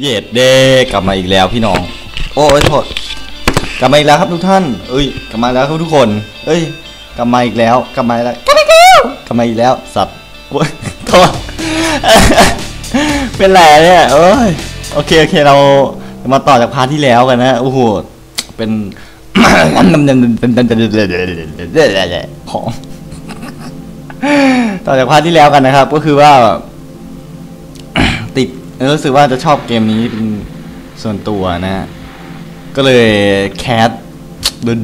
เย็ดเด้กลับมาอีกแล้วพี่น้อง โอ้ยโทษกลับมาอีกแล้วครับทุกท่าน เอ้ย กลับมาแล้วครับทุกคน เอ้ย กลับมาอีกแล้ว กลับมาแล้ว กลับมาอีกแล้วกลับมาอีกแล้ว สัตว์โอ้ยโทษเป็นไรเนี่ยเอ้ย โอเคโอเคเรามาต่อจากพาร์ทที่แล้วกันนะโอ้โห เป็นของต่อจากพาร์ทที่แล้วกันนะครับ ก็คือว่า รู้สึกว่าจะชอบเกมนี้เป็นส่วนตัวนะฮะก็เลยแคส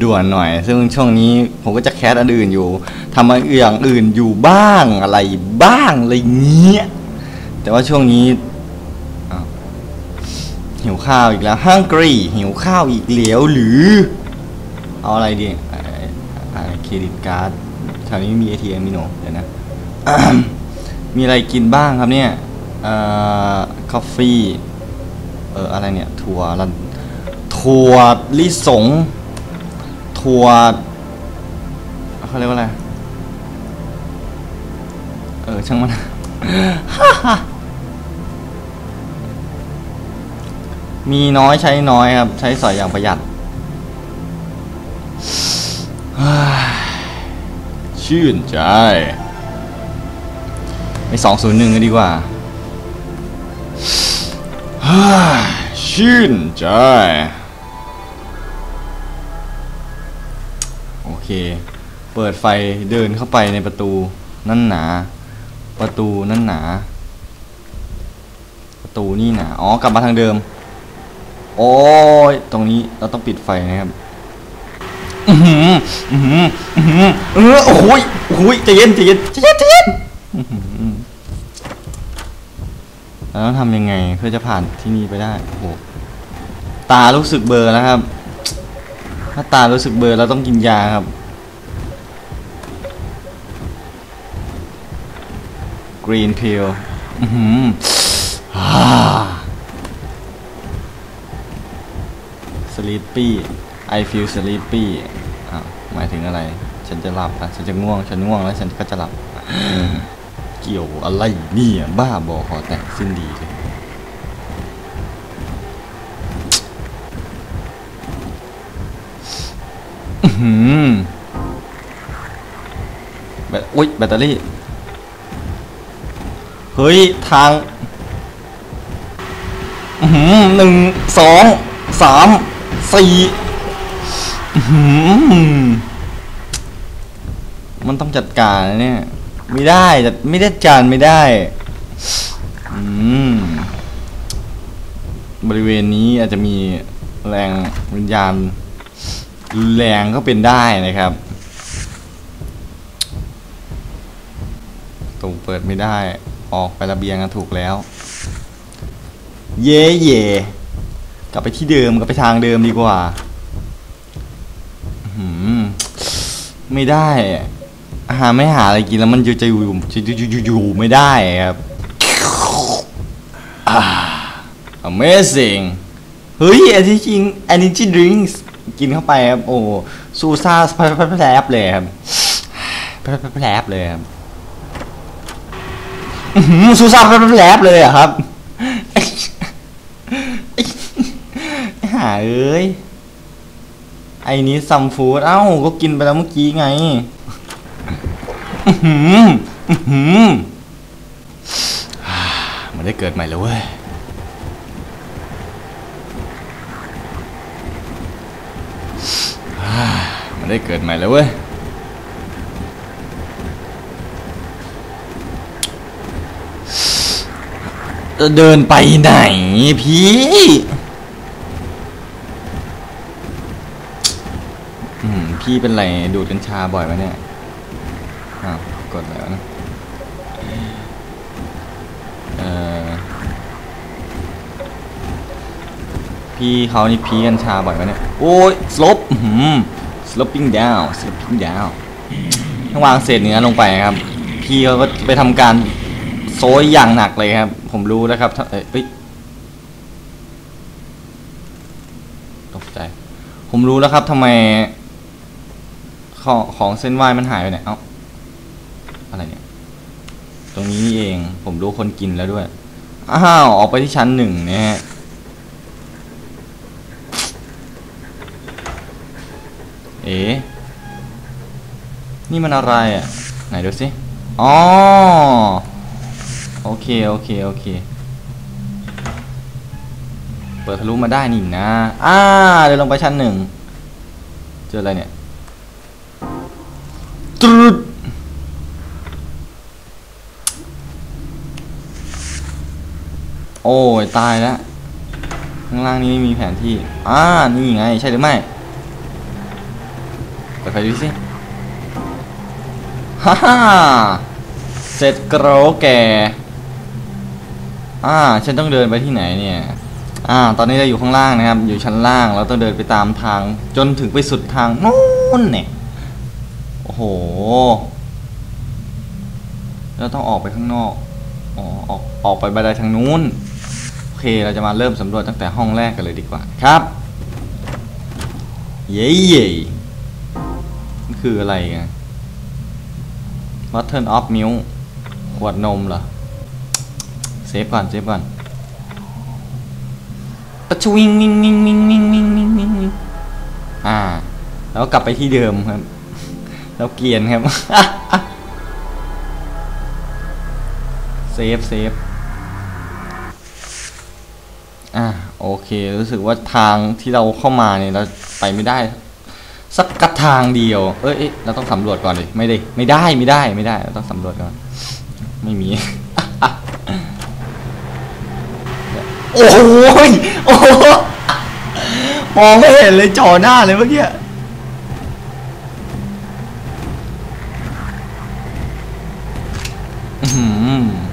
ด่วนๆหน่อย ซึ่งช่วงนี้ผมก็จะแคสอันอื่นอยู่ทำอย่างอื่นอยู่บ้างอะไรบ้างอะไรเงี้ย แต่ว่าช่วงนี้หิวข้าวอีกแล้วฮังกรีหิวข้าวอีกแล้วหรือ เอาอะไรดีเครดิตการ์ดแถวนี้มี ATM มีโนเดี๋ยวนะ มีอะไรกินบ้างครับเนี่ย เอ่อคอฟฟี่เอออะไรเนี่ย ถั่วรันถั่วลิสง ถั่วเขาเรียกว่าอะไร เออช่างมันมีน้อยใช้น้อยครับ ใช้สอยอย่างประหยัดชื่นใจไปสองศูนย์หนึ่งกันดีกว่า ชื่นใจโอเค เปิดไฟเดินเข้าไปในประตูนั่นหนา ประตูนั่นหนา ประตูนี่หนาอ๋อกลับมาทางเดิม โอ้ยตรงนี้เราต้องปิดไฟนะครับอือหืออือหืออือหือเออโอ้ยโอ้ยใจเย็นใจเย็นใจเย็นใจเย็น แล้วต้องทำยังไงเพื่อจะผ่านที่นี่ไปได้โอ้โหตารู้สึกเบอแล้วครับ ถ้าตารู้สึกเบลอเราต้องกินยาครับ green pill อือหืออ่า sleepy I feel sleepy อ้าวหมายถึงอะไร ฉันจะหลับอะฉันจะง่วง ฉันง่วงแล้วฉันก็จะหลับ เกี่ยวอะไรเนี่ยบ้าบอคอแตกสิ้นดีเลยหือแบตอุ้ยแบตเตอรี่ เฮ้ย ทางหือหนึ่งสองสามสี่หือมันต้องจัดการเนี่ย ไม่ได้จัดไม่ได้จารไม่ได้ อืม บริเวณนี้อาจจะมีแรงวิญญาณแรงก็เป็นได้นะครับตูเปิดไม่ได้ ออกไประเบียงถูกแล้ว เย่เย่กลับไปที่เดิมกลับไปทางเดิมดีกว่าหือไม่ได้ หารไม่หาอะไรกินแล้วมันจะจะอยู่จะจะจะอยู่ไม่ได้ครับอ่า amazing เฮ้ยอันที่จริง energy drinks กินเข้าไปครับ โอ้ซูซ่าแพรบเลยครับแพรบเลยครับอื้อหือซูซ่าแพรบเลยอะครับหาเอ้ยไอ้นี้ซัมฟูดเอ้าก็กินไปแล้วเมื่อกี้ไง อื้อหืออื้อหือฮ่ามันได้เกิดใหม่แล้วเว้ยฮ่ามันได้เกิดใหม่แล้วเว้ย จะเดินไปไหนพี่อืมพี่เป็นไรดูดกัญชาบ่อยไหมเนี่ย อ้าวกดแล้วนะพี่เขานี่พีกัญชาบ่อยไหมเนี่ย โอ้ยสลบหือ sloping down sloping down ถ้าวางเศษเนื้อลงไปครับ พี่เขาก็ไปทำการโซยอย่างหนักเลยครับ ผมรู้แล้วครับเอ้ยเอ้ยตกใจ ผมรู้แล้วครับทำไม ของของเส้นไหว้มันหายไปไหน เอ้า อะไรเนี่ย ตรงนี้นี่เองผมรู้คนกินแล้วด้วย อ้าว ออกไปที่ชั้นหนึ่งนะฮะเอ๋นี่มันอะไรอะ ไหนดูสิ อ๋อ โอเค โอเค โอเค เปิดทะลุมาได้นี่นะ อ่า เดินลงไปชั้นหนึ่ง เจออะไรเนี่ย ตรุด โอ้ยตายแล้วข้างล่างนี้ไม่มีแผนที่อ่านี่ไงใช่หรือไม่เปิดไฟดูสิฮ่าฮ่าเสร็จกรอแกอ่าฉันต้องเดินไปที่ไหนเนี่ยอ่า ตอนนี้เราอยู่ข้างล่างนะครับ อยู่ชั้นล่างเราต้องเดินไปตามทาง จนถึงไปสุดทางนู้นเนี่ยโอ้โหเราต้องออกไปข้างนอกอ๋อออกออกไปบันไดทางนู้น เคเราจะมาเริ่มสำรวจตั้งแต่ห้องแรกกันเลยดีกว่าครับ เย่เย่คืออะไรกัน Button of Milk ขวดนมเหรอ เซฟก่อน เซฟก่อนปะชวิงนิงนิงนิงนิงนิงนิงนิงอ่า แล้วกลับไปที่เดิมครับ แล้วเกียนครับ เซฟเซฟ อ่าโอเค รู้สึกว่าทางที่เราเข้ามาเนี่ยเราไปไม่ได้ สักกระทางเดียว เอ้ยเราต้องสำรวจก่อนเลยไม่ได้ไม่ได้ไม่ได้ไม่ได้เราต้องสำรวจก่อน ไม่มีโอ้โหยโอ้มองไม่เห็นเลยจ่อหน้าเลยเมื่อกี้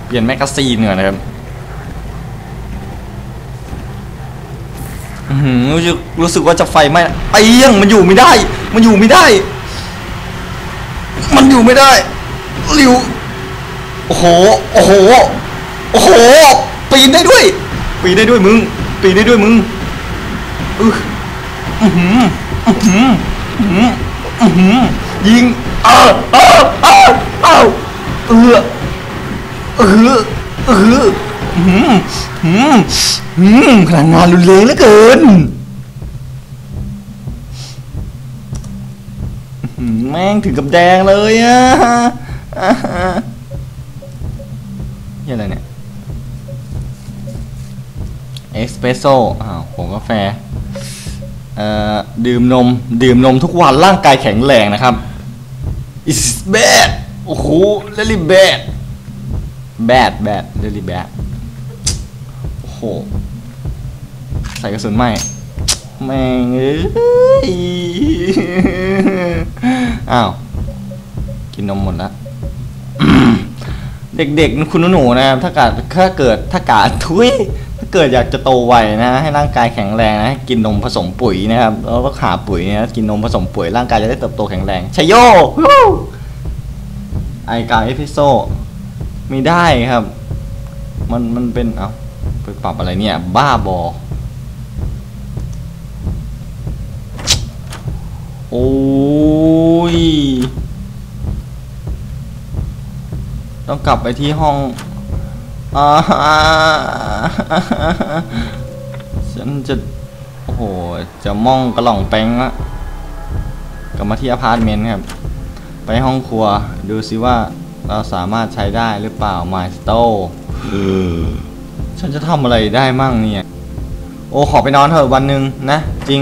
เปลี่ยนแมกกาซีนก่อนะครับ อื้อหือ รู้สึกรู้สึกว่าจะไฟไหม้ไอ้ยังมันอยู่ไม่ได้ มันอยู่ไม่ได้ มันอยู่ไม่ได้ริวโอ้โหโอ้โหโอ้โห ปีนได้ด้วย ปีนได้ด้วยมึง ปีนได้ด้วยมึงอืออือหืออือหืออือหืออื้อหือยิงเออเออเออเออเออเออเออ หืมหืมหืมพลังงานรุนแรงเหลือเกินแม่งถึงกับแดงเลยอะอ่าฮะนี่อะไรเนี่ยเอสเปรสโซ่อ้าวผงกาแฟเอ่อดื่มนม ดื่มนมทุกวันร่างกายแข็งแรงนะครับ is bad โอ้โห really bad bad bad really bad หใส่กระสุนไหมแม่งเอ้ยอ้าว กินนมหมดล้วเด็กๆ คุณหนูๆนะครับ ถ้าเกิดถ้าเกิดถ้าเกิดทุยถ้าเกิดอยากจะโตไวนะ ให้ร่างกายแข็งแรงนะ กินนมผสมปุ๋ยนะครับ แล้วก็หาปุ๋ยนะกินนมผสมปุ๋ย ร่างกายจะได้เติบโตแข็งแรงชัยโยไอกาเอพิโซไม่ได้ครับ มันมันเป็นเอา ปปรับอะไรเนี่ย บ้าบอ โอ้ย ต้องกลับไปที่ห้องอาฉันจะ โอ้โห จะมองกระหล่องแป้งละกลับมาที่อพาร์ตเมนต์ครับ ไปห้องครัว ดูซิว่าเราสามารถใช้ได้หรือเปล่า My s t o v ฉันจะทำอะไรได้มั่งเนี่ย โอ้ขอไปนอนเถอะวันหนึ่งนะ จริง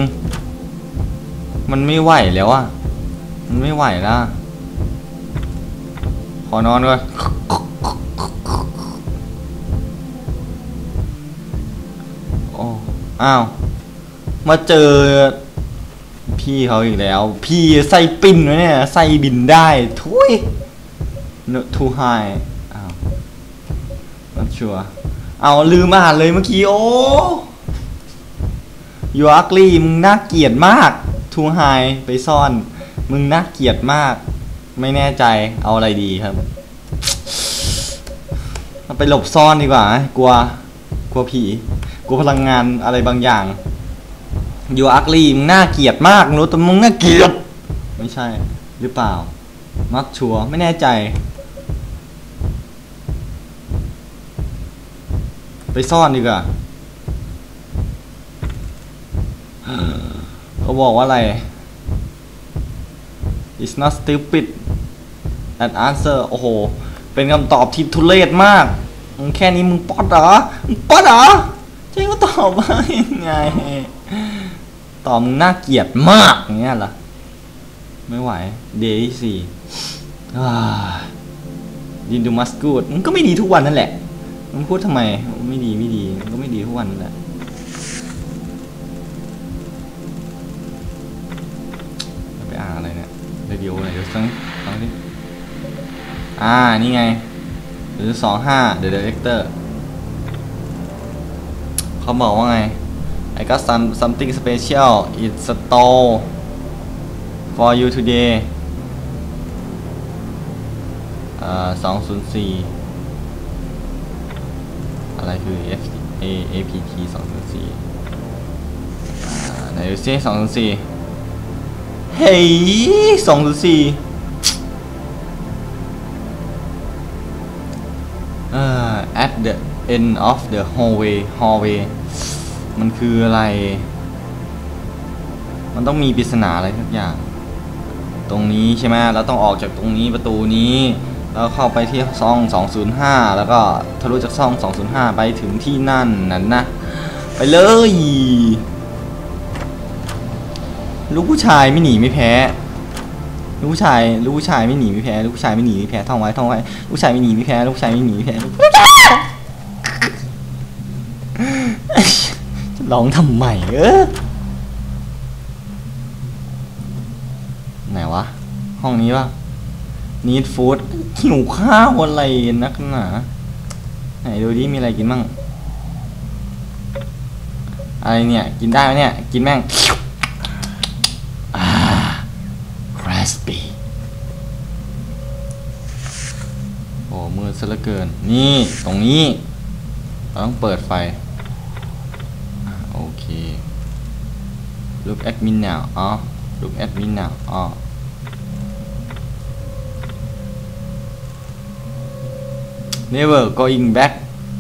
มันไม่ไหวแล้วอะมันไม่ไหวล้วขอนอนก่อนโอ้อ้าว มาเจอ พี่เขาอีกแล้ว พี่ไส้ปิ่นวะเนี่ยไส้บินได้ทุย no too high อ้าว not sure เอาลืมอ่านเลยเมื่อกี้โอ้ you ugly มึงน่าเกลียดมาก too high ไปซ่อน มึงน่าเกลียดมาก ไม่แน่ใจเอาอะไรดีครับไปหลบซ่อนดีกว่า กลัว กลัวผี กลัวพลังงานอะไรบางอย่างยูอักลีมึงน่าเกลียดมากรู้แต่มึงน่าเกลียด ไม่ใช่หรือเปล่า มักชัวไม่แน่ใจ ไปซ่อนดีกว่าเขาบอกว่าอะไร it's not stupid that answer โอ้โห เป็นคำตอบที่ทุเรศมาก แค่นี้มึงป๊อดเหรอ มึงป๊อดเหรอใช่ก็ตอบว่ายังไง ตอบมึงน่าเกลียดมากอย่างเงี้ยเหรอ ไม่ไหว เดย์สี่ยินดูมัสกูดมันก็ไม่ดีทุกวันนั่นแหละ มึงพูดทำไม ไม่ดีไม่ดีมันก็ไม่ดีทุกวันนั่แหละไปอ่านอะไรเนี่ยเรดิโอไหนดูสักฟังดิอ่า นี่ไง หรือสองห้า The Director เขาบอกว่าไง I got some something special in store for you today เอ่อสองศูนย์สี่ อะไรคือ F A A P T สองศูนสี่อ่าไหนดูซิสองศูนสี่เฮ้ยสองศูนสี่เอ่อ at the end of the hallway hallway มันคืออะไร มันต้องมีปริศนาอะไรทุกอย่าง ตรงนี้ใช่ไหมเราต้องออกจากตรงนี้ประตูนี้ แล้วเข้าไปที่ซ่อง205 แล้วก็ทะลุจากซ่อง205 ไปถึงที่นั่นนั่นนะ ไปเลย ลูกผู้ชายไม่หนีไม่แพ้ ลูกผู้ชาย ลูกผู้ชายไม่หนีไม่แพ้ ลูกผู้ชายไม่หนีไม่แพ้ท่องไว้ท่องไว้ ลูกผู้ชายไม่หนีไม่แพ้ ลูกผู้ชายไม่หนีไม่แพ้จะร้องทำไมเออไหนวะ ห้องนี้ปะ need food หิวข้าวอะไรนักหนาไหนดูดิมีอะไรกินบ้างอะไรเนี่ย กินได้ไหมเนี่ย กินแม่งอ่า crispy โอ้มืดซะเหลือเกิน นี่ตรงนี้เราต้องเปิดไฟโอเค look at me now อ๋อ look at me now อ๋อ never going back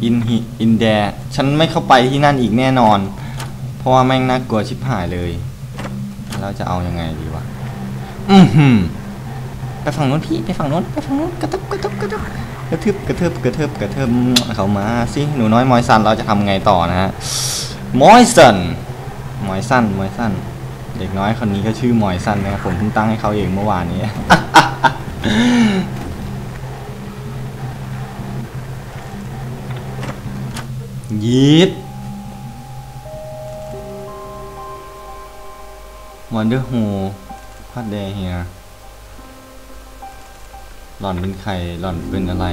in in there ฉันไม่เข้าไปที่นั่นอีกแน่นอน เพราะว่าแม่งน่ากลัวชิบหายเลย แล้วจะเอายังไงดีวะ อือหือไปฝั่งนู้นพี่ไปฝั่งนู้นไปฝั่งนู้นกระทึบกระทึบกระทึบกระทึบกระทึบกระทึบกระทึบเขามาสิหนูน้อยมอยซันเราจะทำไงต่อนะฮะมอยซันมอยซันมอยซันเด็กน้อยคนนี้ก็ชื่อมอยซันนะครับผมเพิ่งตั้งให้เขาเองเมื่อวานนี้ ยีดวันเดอร์ฮูพัดแดเฮียหล่อนเป็นใครหล่อนเป็นอะไร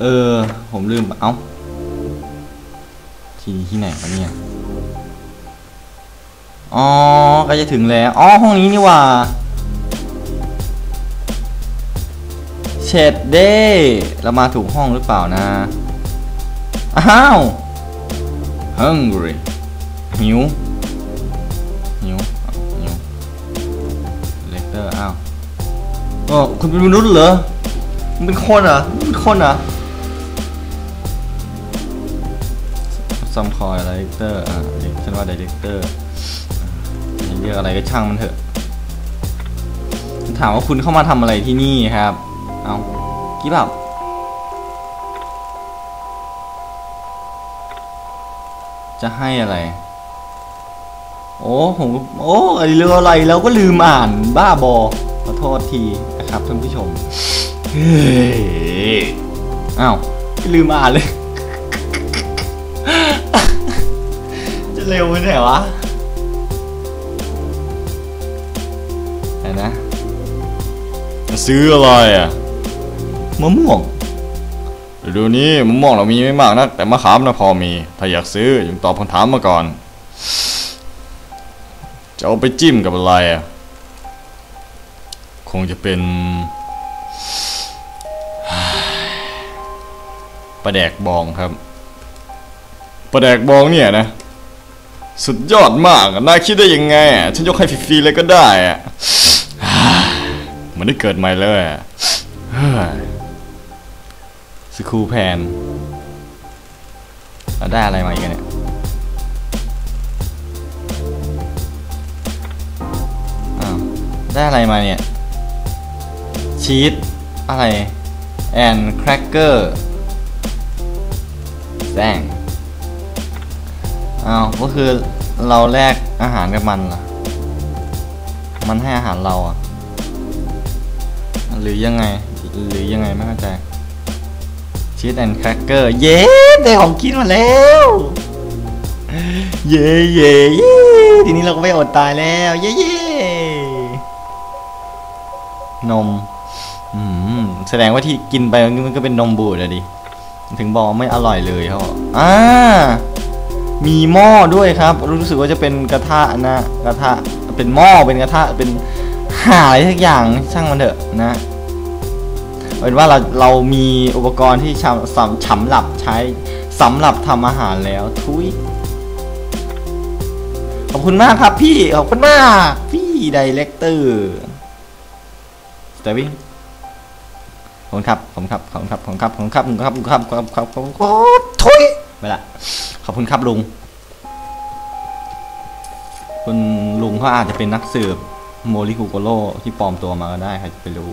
เออ ผมลืม เอ้า ที่ที่ไหนวะเนี่ย อ๋อก็จะถึงแล้ว อ๋อ ห้องนี้นี่ว่าเช็ดเด้เรามาถูกห้องหรือเปล่านะ อ้าว hungry หิวหิวหิวเลกเตอร์อ้าวโอ้คุณเป็นมนุษย์เหรอมึงเป็นคนอมึงเป็นคนเหรอซัมคอยเลกเตอร์อ่าเรียกฉันว่าไดเรคเตอร์เรียกอะไรก็ช่างมันเถอะถามว่าคุณเข้ามาทำอะไรที่นี่ครับ เอากี่แบบ จะให้อะไร โอ้ผมโอ้ไอเรื่องอะไรแล้วก็ลืมอ่านบ้าบอขอโทษทีนะครับท่านผู้ชมเฮ้ยอ้าวลืมอ่านเลย จะเร็วไปไหนวะไหนนะจะซื้ออะไรอะมะม่วง ฤดูนี้มะม่วงเรามีไม่มากนะแต่มะขามนะพอมี ถ้าอยากซื้อยังตอบคำถามมาก่อน จะเอาไปจิ้มกับอะไรอะคงจะเป็นปลาแดกบองครับปลาแดกบองเนี่ยนะ สุดยอดมากอะนายคิดได้ยังไงอะฉันยกให้ฟรีๆเลยก็ได้อะเหมันได้เกิดใหม่เลยอะเฮ้ย สคูแพนเราได้อะไรมาอีกเนี่ยอ้าวได้อะไรมาเนี่ย ชีสอะไรแอนแครกเกอร์แซงอ้าวก็คือเราแลกอาหารกับมันเหรอมันให้อาหารเราอะ หรือยังไง หรือยังไงไม่เข้าใจ ชีสแอนแครกเกอร์เย้ได้ของกินมาแล้ว เย้เย้เย้ทีนี้เราก็ไม่อดตายแล้ว เย้เย้นมอืมแสดงว่าที่กินไปมันก็เป็นนมบูดอะดิ ถึงบอกไม่อร่อยเลยเขาบอ่ามีหม้อด้วยครับ รู้สึกว่าจะเป็นกระทะนะ กระทะเป็นหม้อเป็นกระทะเป็นหาอะไรทุกอย่างช่างมันเถอะนะ เอาเป็นว่าเราเรามีอุปกรณ์ที่สำสำหรับใช้สำหรับทำอาหารแล้วทุยขอบคุณมากครับพี่ขอบคุณมากพี่ไดเรคเตอร์สเตวิ่งขอบคุณครับขอบคุณครับขอบคุณครับขอบคุณครับขอบคุณครับขอบคุณครับขอบคุณครับขอบคุณครับขอบคุณครับทุยไปละขอบคุณครับลุงคุณลุงเขาอาจจะเป็นนักสืบโมริคุโกโร่ที่ปลอมตัวมาก็ได้ใครจะไปรู้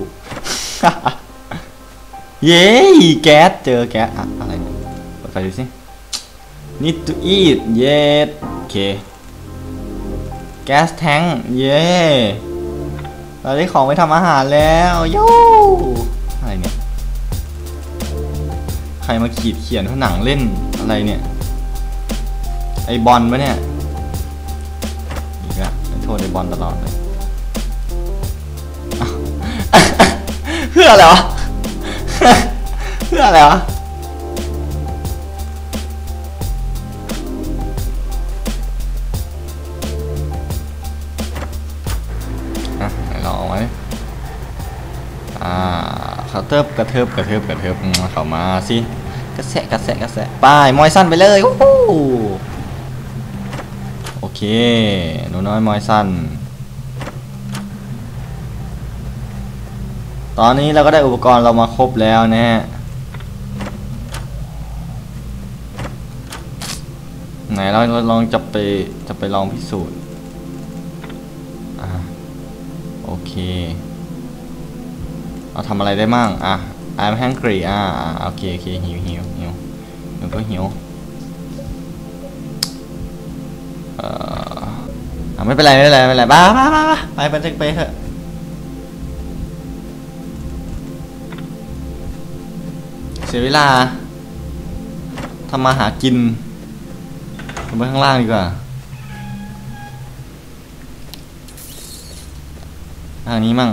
เย้แก๊สเจอแก๊สอะอะไรเนี่ยเปิดไฟดูสิ need to eat เย้โอเคแก๊สแทงเย้เราได้ของไปทำอาหารแล้วโย่อะไรเนี่ย ใครมาขีดเขียนผนังเล่นอะไรเนี่ย ไอบอลปะเนี่ยอีกอะโทษไอบอลตลอดเลยเพื่ออะไรวะ เพื่ออะไรวะอะไหนลองเอาไว้อ่าเคาเตอร์กระเทิบกระเทิบกระเทิบเข้ามาสิกระแสะกระแสะกระแสะไป้ายมอยสั้นไปเลยวู้ฮู้โอเคหนูน้อยมอยสั้น ตอนนี้เราก็ได้อุปกรณ์เรามาครบแล้วนะฮะไหนเราลองจะไปจะไปลองพิสูจน์อ่าโอเคเอาทำอะไรได้มั่งอะ I'm hungry อ่าอ่าโอเคโอเคหิวหิวหิวหิวก็หิวเอ่อไม่เป็นไรไม่เป็นไรไม่เป็นไรบ้าบ้าบ้าไปไปไปไปเถอะ เสียเวลาทำมาหากินลงไปข้างล่างดีกว่าทางนี้มั่ง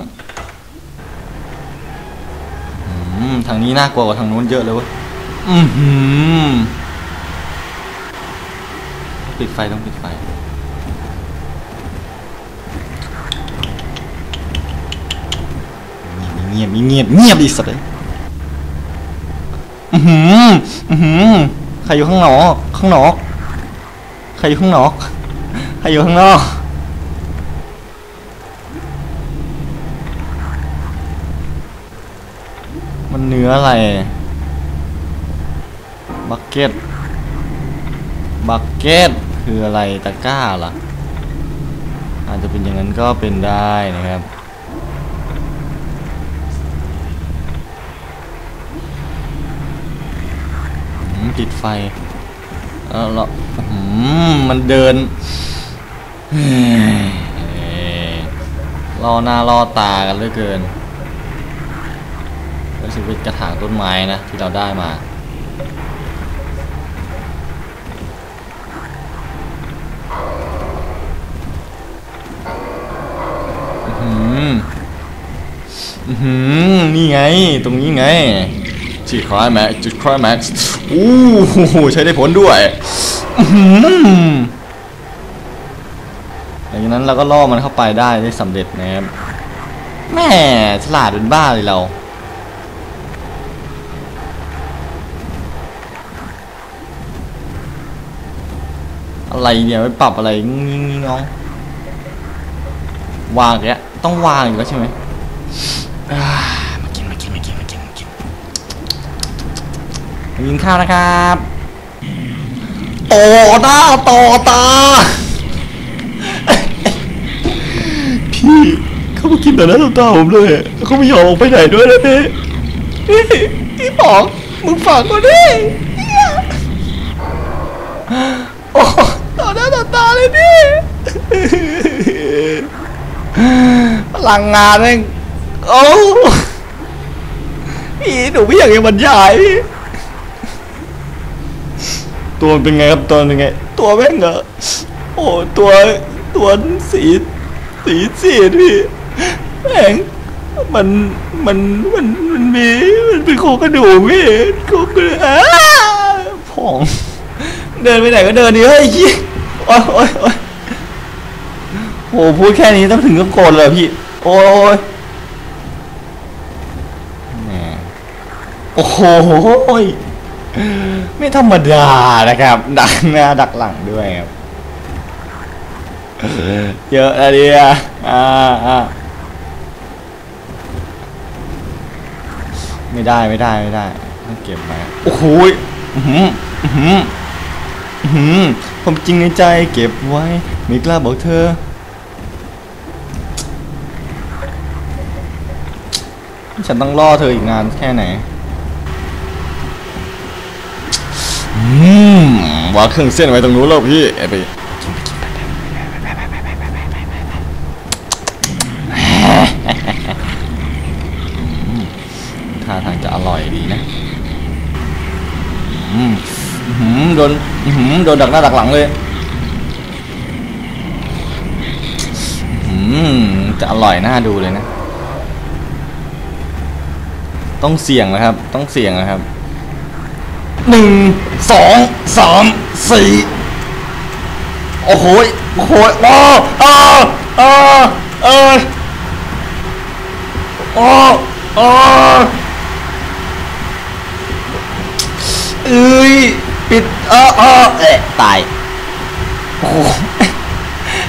ทางนี้น่ากลัวกว่าทางนู้นเยอะเลยเวะอือหือปิดไฟต้องปิดไฟ เงียบเงียบเงียบดิสัตว์เลย อือหืออือหือใครอยู่ข้างนอกข้างนอกใครอยู่ข้างนอกใครอยู่ข้างนอกมันเนื้ออะไร บักเก็ต บักเก็ต คืออะไรตะกร้าเหรออาจจะเป็นอย่างนั้นก็เป็นได้นะครับ อืมปิดไฟเออแล้วอืมมันเดินรอหน้ารอตากันเหลือเกินรู้สึกเป็นกระถางต้นไม้นะที่เราได้มาอือหืออือหือนี่ไง ตรงนี้ไงจุดคลายแม็กจุดคลายแม็กซ์ อู้หูใช้ได้ผลด้วยหืออย่างนั้นเราก็ล่อมันเข้าไปได้ได้สำเร็จนะครับแม่ฉลาดเป็นบ้าเลยเราอะไรเนี่ยไปปรับอะไรงิ้งงิ้งงิ้งงองวางแกต้องวางอีกแล้วใช่ไหม กินข้าวนะครับโตหน้าโตตา พี่เขามากินแต่หน้าต่อตาผมเลยเขาไม่ยอมออกไปไหนด้วยนะพี่พี่บอกมึงฝากเขาดิเหี้ยโอ้ต่อหน้าต่อตาเลยพี่พลังงานแม่งโอ้พี่หนูไม่อยากจะบรรยายพี่ ตัวเป็นไงครับตัวเป็นไง ตัวแม่งเหรอโอ้ตัวตัวสีสีสีดพี่แม่งมันมันมันมันมีมันเป็นโครงกระดูกพี่โครงกระดูกอ้าผองเดินไปไหนก็เดินดิเฮ้ยเหี้ยโอ้ยโอ้ยโอ้ยโหพูดแค่นี้ต้องถึงกับโกรธเลยพี่ โอ้ยโอ้โห ไม่ธรรมดานะครับ ดักหน้าดักหลังด้วยครับเยอะอะเดียอ่าอ่าไม่ได้ไม่ได้ไม่ได้ต้องเก็บไว้โอ้โหยอื้อหืออื้อหืออื้อหือผมจริงในใจเก็บไว้ไม่กล้าบอกเธอฉันต้องล่อเธออีกนานแค่ไหน อืม วางเครื่องเส้นไว้ตรงนู้นแล้วพี่ไอ้ไปท่าทางจะอร่อยดีนะอืมหือโดนหือโดนดักหน้าดักหลังเลยอืมจะอร่อยน่าดูเลยนะ ต้องเสี่ยงนะครับ ต้องเสี่ยงนะครับ หนึ่งสองสามสี่โอ้โหโอ้โหยโอ้เออเออเออโอ้โอ้เอ้ยปิดออเออเอ๊ะตายโอ้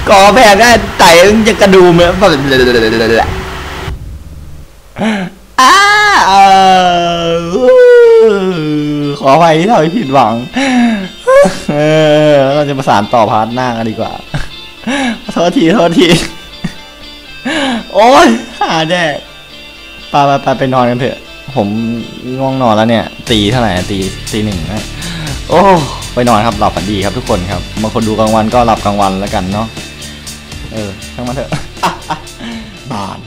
ก่อแพงได้ไต่ยังจะกระดูมเลยแบบอ้าเออ ขออภัยที่ทำให้ผิดหวัง เออเราจะประสานต่อพาร์ทหน้ากันดีกว่าโทษทีโทษที โอ้ยหาแดกไปไปไปไปนอนกันเถอะ ผมง่วงนอนแล้วเนี่ย ตีเท่าไหร่ตีตีหนึ่งนะโอ้ไปนอนครับหลับฝันดีครับทุกคนครับบางคนดูกลางวันก็หลับกลางวันแล้วกันเนาะเออช่างมันเถอะบาน